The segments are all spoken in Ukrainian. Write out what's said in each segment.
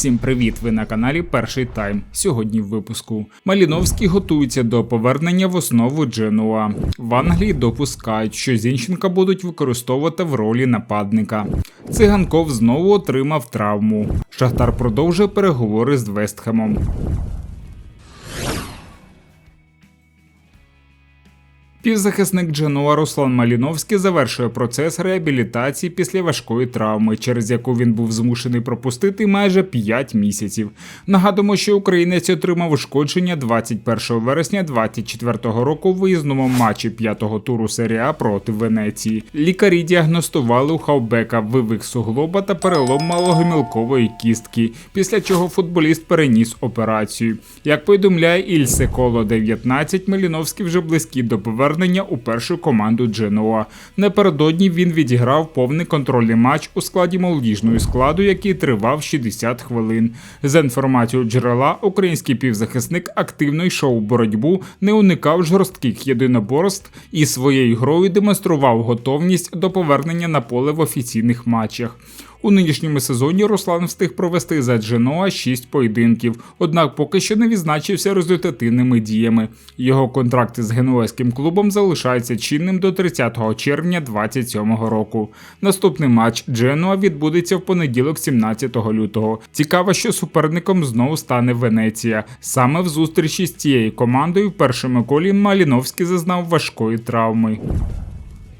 Всім привіт! Ви на каналі Перший Тайм. Сьогодні в випуску Маліновський готується до повернення в основу Дженуа. В Англії допускають, що Зінченка будуть використовувати в ролі нападника. Циганков знову отримав травму. Шахтар продовжує переговори з Вестхемом. Півзахисник Дженуа Руслан Маліновський завершує процес реабілітації після важкої травми, через яку він був змушений пропустити майже 5 місяців. Нагадуємо, що українець отримав ушкодження 21 вересня 2024 року в виїзному матчі п'ятого туру серії А проти Венеції. Лікарі діагностували у Хаубека вивих суглоба та перелом малогомілкової кістки, після чого футболіст переніс операцію. Як повідомляє Ільсе Коло 19, Маліновський вже близький до повернення повернення у першу команду Дженуа. Напередодні він відіграв повний контрольний матч у складі молодіжного складу, який тривав 60 хвилин. За інформацією джерела, український півзахисник активно йшов боротьбу, не уникав жорстких єдиноборств і своєю грою демонстрував готовність до повернення на поле в офіційних матчах. У нинішньому сезоні Руслан встиг провести за Дженоа 6 поєдинків, однак поки що не відзначився результативними діями. Його контракт з генуезьким клубом залишається чинним до 30 червня 2027 року. Наступний матч Дженуа відбудеться в понеділок, 17 лютого. Цікаво, що суперником знову стане Венеція. Саме в зустрічі з цією командою в першому колі Маліновський зазнав важкої травми.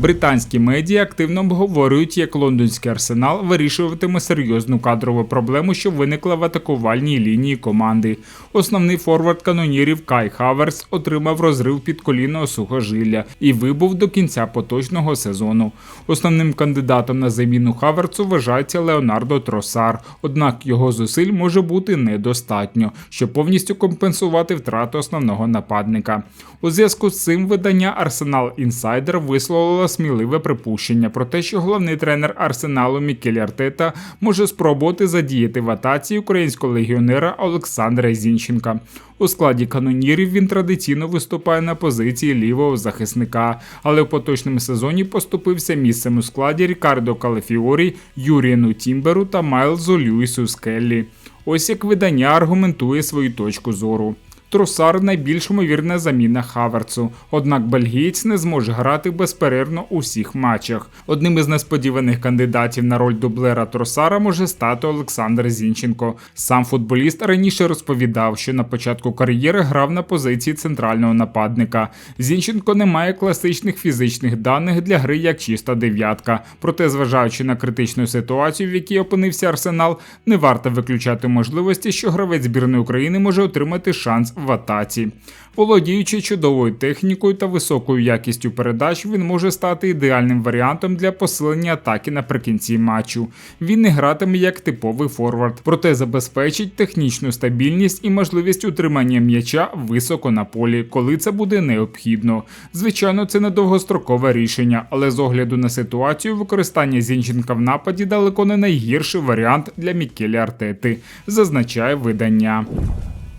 Британські медіа активно обговорюють, як лондонський арсенал вирішуватиме серйозну кадрову проблему, що виникла в атакувальній лінії команди. Основний форвард канонірів Кай Хаверс отримав розрив під колінного сухожилля і вибув до кінця поточного сезону. Основним кандидатом на заміну Хаверцу вважається Леонардо Тросар, однак його зусиль може бути недостатньо, щоб повністю компенсувати втрату основного нападника. У зв'язку з цим видання Арсенал Інсайдер висловило сміливе припущення про те, що головний тренер Арсеналу Мікель Артета може спробувати задіяти в атаці українського легіонера Олександра Зінченка. У складі канонірів він традиційно виступає на позиції лівого захисника, але в поточному сезоні поступився місцем у складі Рікардо Калефіорі, Юрієну Тімберу та Майлзу Льюісу Скеллі. Ось як видання аргументує свою точку зору. Трусар найбільш ймовірна заміна Хаверцу, однак бельгієць не зможе грати безперервно у всіх матчах. Одним із несподіваних кандидатів на роль дублера Тросара може стати Олександр Зінченко. Сам футболіст раніше розповідав, що на початку кар'єри грав на позиції центрального нападника. Зінченко не має класичних фізичних даних для гри як чиста дев'ятка. Проте, зважаючи на критичну ситуацію, в якій опинився Арсенал, не варто виключати можливості, що гравець збірної України може отримати шанс в атаці. Володіючи чудовою технікою та високою якістю передач, він може стати ідеальним варіантом для посилення атаки наприкінці матчу. Він не гратиме як типовий форвард, проте забезпечить технічну стабільність і можливість утримання м'яча високо на полі, коли це буде необхідно. Звичайно, це не довгострокове рішення, але з огляду на ситуацію використання Зінченка в нападі далеко не найгірший варіант для Мікелі Артети, зазначає видання.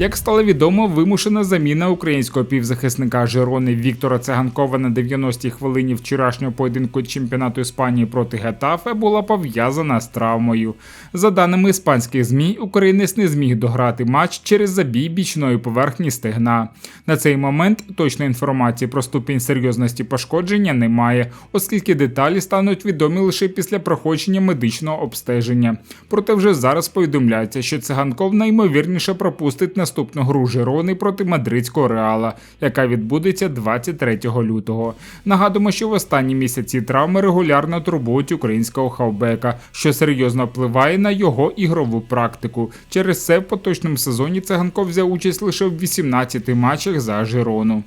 Як стало відомо, вимушена заміна українського півзахисника Жирони Віктора Циганкова на 90-й хвилині вчорашнього поєдинку чемпіонату Іспанії проти Гетафе була пов'язана з травмою. За даними іспанських змі, українець не зміг дограти матч через забій бічної поверхні стегна. На цей момент точної інформації про ступінь серйозності пошкодження немає, оскільки деталі стануть відомі лише після проходження медичного обстеження. Проте вже зараз повідомляється, що циганков найімовірніше пропустить на наступну гру Жирони проти мадридського реала, яка відбудеться 23 лютого. Нагадуємо, що в останні місяці травми регулярно турбують українського хавбека, що серйозно впливає на його ігрову практику. Через це в поточному сезоні циганко взяв участь лише в 18 матчах за Жирону.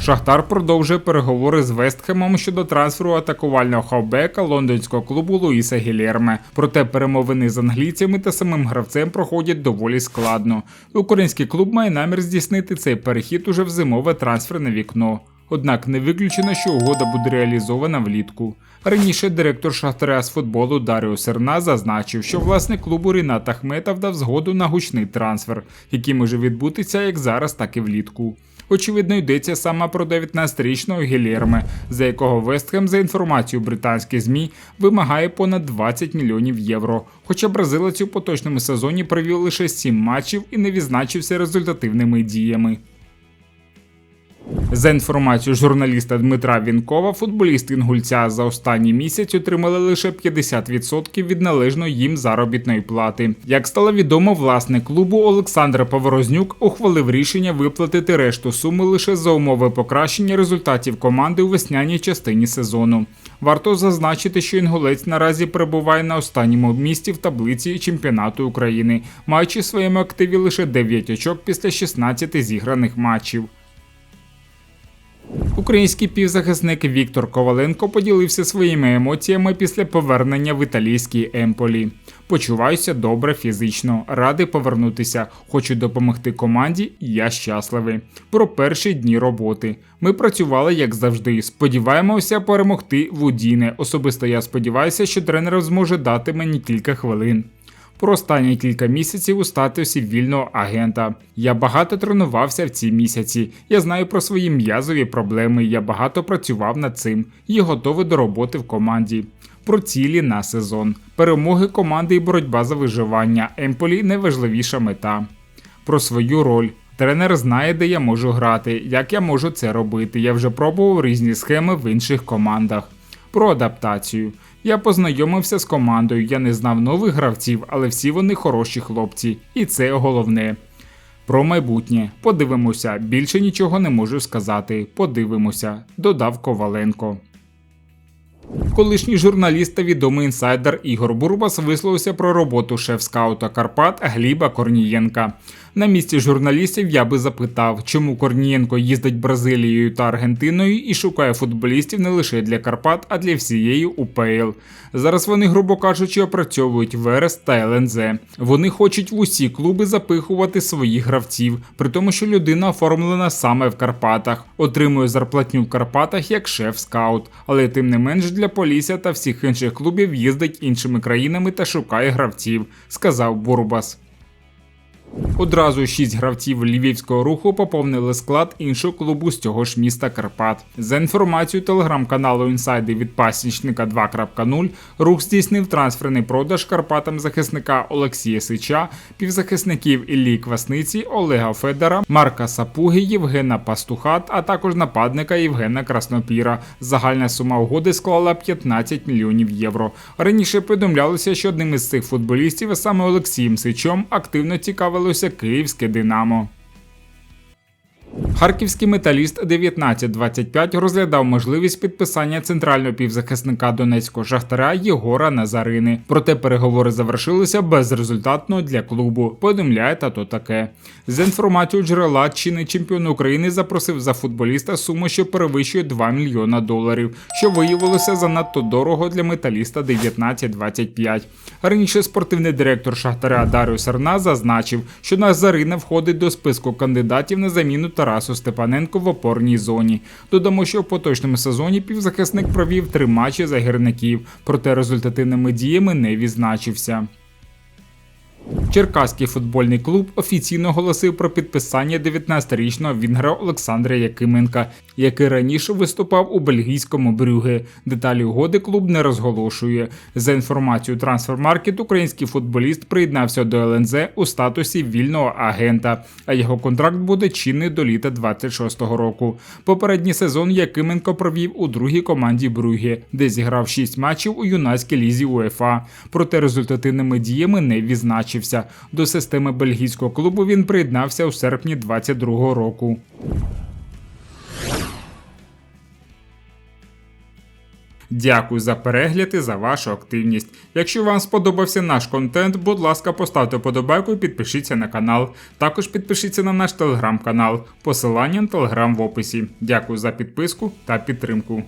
Шахтар продовжує переговори з Вестхемом щодо трансферу атакувального хавбека лондонського клубу Луїса Гілєрме. Проте перемовини з англійцями та самим гравцем проходять доволі складно. Український клуб має намір здійснити цей перехід уже в зимове трансферне вікно. Однак не виключено, що угода буде реалізована влітку. Раніше директор Шахтаря з футболу Даріо Серна зазначив, що власник клубу Рінат Ахметов дав згоду на гучний трансфер, який може відбутися як зараз, так і влітку. Очевидно, йдеться саме про 19-річного Гілєрме, за якого Вестхем, за інформацією британських ЗМІ, вимагає понад 20 мільйонів євро. Хоча бразилець у поточному сезоні провів лише 7 матчів і не відзначився результативними діями. За інформацією журналіста Дмитра Вінкова, футболісти інгульця за останній місяць отримали лише 50% від належної їм заробітної плати. Як стало відомо, власник клубу Олександр Поворознюк ухвалив рішення виплатити решту суми лише за умови покращення результатів команди у весняній частині сезону. Варто зазначити, що інгулець наразі перебуває на останньому місці в таблиці чемпіонату України, маючи в своєму активі лише 9 очок після 16 зіграних матчів. Український півзахисник Віктор Коваленко поділився своїми емоціями після повернення в італійській Емполі. Почуваюся добре фізично, радий повернутися. Хочу допомогти команді. Я щасливий. Про перші дні роботи. Ми працювали як завжди. Сподіваємося перемогти в Удіне. Особисто я сподіваюся, що тренер зможе дати мені кілька хвилин про останні кілька місяців у статусі вільного агента. Я багато тренувався в ці місяці. Я знаю про свої м'язові проблеми. Я багато працював над цим і готовий до роботи в команді. Про цілі на сезон, перемоги команди і боротьба за виживання. Емполі найважливіша мета. Про свою роль. Тренер знає, де я можу грати, як я можу це робити. Я вже пробував різні схеми в інших командах. Про адаптацію. Я познайомився з командою, я не знав нових гравців, але всі вони хороші хлопці, і це головне. Про майбутнє. Подивимося, більше нічого не можу сказати. Подивимося, додав Коваленко. Колишній журналіст та відомий інсайдер Ігор Бурбас висловився про роботу шеф-скаута Карпат Гліба Корнієнка. На місці журналістів я би запитав, чому Корнієнко їздить Бразилією та Аргентиною і шукає футболістів не лише для Карпат, а для всієї УПЛ. Зараз вони, грубо кажучи, опрацьовують Верес та ЛНЗ. Вони хочуть в усі клуби запихувати своїх гравців, при тому, що людина оформлена саме в Карпатах, отримує зарплатню в Карпатах як шеф-скаут, але тим не менш для Полісся та всіх інших клубів їздить іншими країнами та шукає гравців, сказав Бурбас. Одразу шість гравців львівського руху поповнили склад іншого клубу з цього ж міста Карпат. За інформацією телеграм-каналу Інсайди від пасічника 2.0, рух здійснив трансферний продаж Карпатам захисника Олексія Сича, півзахисників Іллі Квасниці, Олега Федора, Марка Сапуги, Євгена Пастухат, а також нападника Євгена Краснопіра. Загальна сума угоди склала 15 мільйонів євро. Раніше повідомлялося, що одним із цих футболістів, саме Олексієм Сичом, активно цікавилося київське Динамо. Харківський металіст 1925 розглядав можливість підписання центрального півзахисника донецького шахтаря Єгора Назарини. Проте переговори завершилися безрезультатно для клубу. Повідомляє тато таке. За інформацією джерела, чинний чемпіон України запросив за футболіста суму, що перевищує 2 мільйона доларів, що виявилося занадто дорого для металіста 1925. Раніше спортивний директор Шахтаря Даріо Серна зазначив, що Назарина входить до списку кандидатів на заміну Тарасу Степаненко в опорній зоні. Додамо, що в поточному сезоні півзахисник провів три матчі за гірників, проте результативними діями не відзначився. Черкаський футбольний клуб офіційно оголосив про підписання 19-річного вінгера Олександра Якименка, який раніше виступав у бельгійському брюге. Деталі угоди клуб не розголошує. За інформацією Трансфермаркет, український футболіст приєднався до ЛНЗ у статусі вільного агента, а його контракт буде чинний до літа 26-го року. Попередній сезон Якименко провів у другій команді Брюге, де зіграв 6 матчів у юнацькій лізі УЕФА. Проте результативними діями не відзначився. До системи бельгійського клубу він приєднався у серпні 22-го року. Дякую за перегляд і за вашу активність. Якщо вам сподобався наш контент, будь ласка, поставте подобайку і підпишіться на канал. Також підпишіться на наш телеграм-канал. Посилання на телеграм в описі. Дякую за підписку та підтримку.